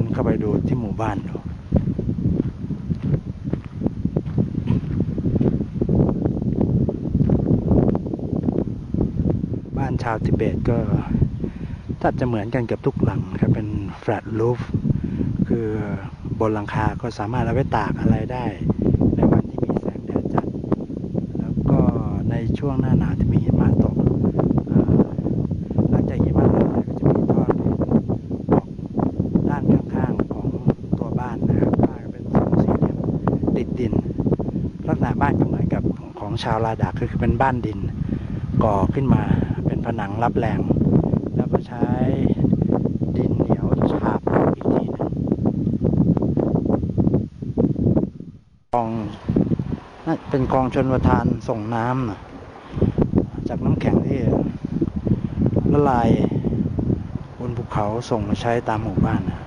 นเข้าไปดูที่หมู่บ้านดูบ้านชาวทิเบตก็ถ้าจะเหมือนกันเกือบทุกหลังครับเป็น flat roof คือบนหลังคาก็สามารถเอาไว้ตากอะไรได้ ในวันที่มีแสงแดดจัด แล้วก็ในช่วงหน้าหนาวที่มีหิมะตกอ่าหลังจากหิมะละลายก็จะมีก้อนหินออกด้านข้างๆของตัวบ้านนะครับบ้านก็เป็นทรงสี่เหลี่ยมติ ดิน ลักษณะบ้านก็เหมือนกับของชาวลาดาก็คือเป็นบ้านดิน ก่อขึ้นมาเป็นผนังรับแรงแล้วก็ใช้ดินเหนียวฉาบอีกทีนึงคลองน่าเป็นคลองชนประทานส่งน้ำนะจากน้ำแข็งที่ละลายบนภูเขาส่งมาใช้ตามหมู่บ้านนะ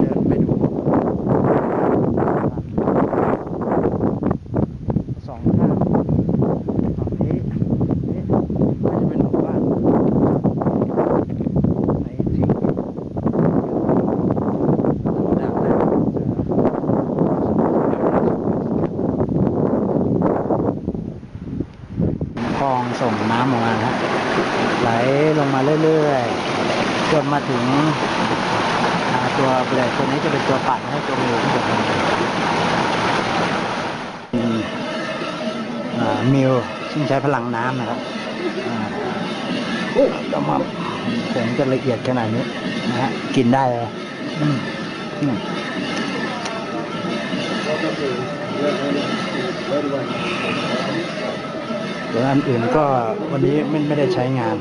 เดินไปดูสองข้างฝั่งนี้นี่ก็จะเป็นหมู่บ้านในที่ดังนะคลอง ส่งน้ำออกมานะไหลลงมาเรื่อยๆจนมาถึงตัวเบรกตัวนี้จะเป็นตัวปั่นให้ตัวมือทั้งหมดเลยอืมอ่ามิวซึ่งใช้พลังน้ำนะครับอ่าโอ้จะมาผงจะละเอียดขนาดนี้นะฮะกินได้เลยอืมอืมส่ว นอันอื่นก็วันนี้ไม่ไม่ได้ใช้งาน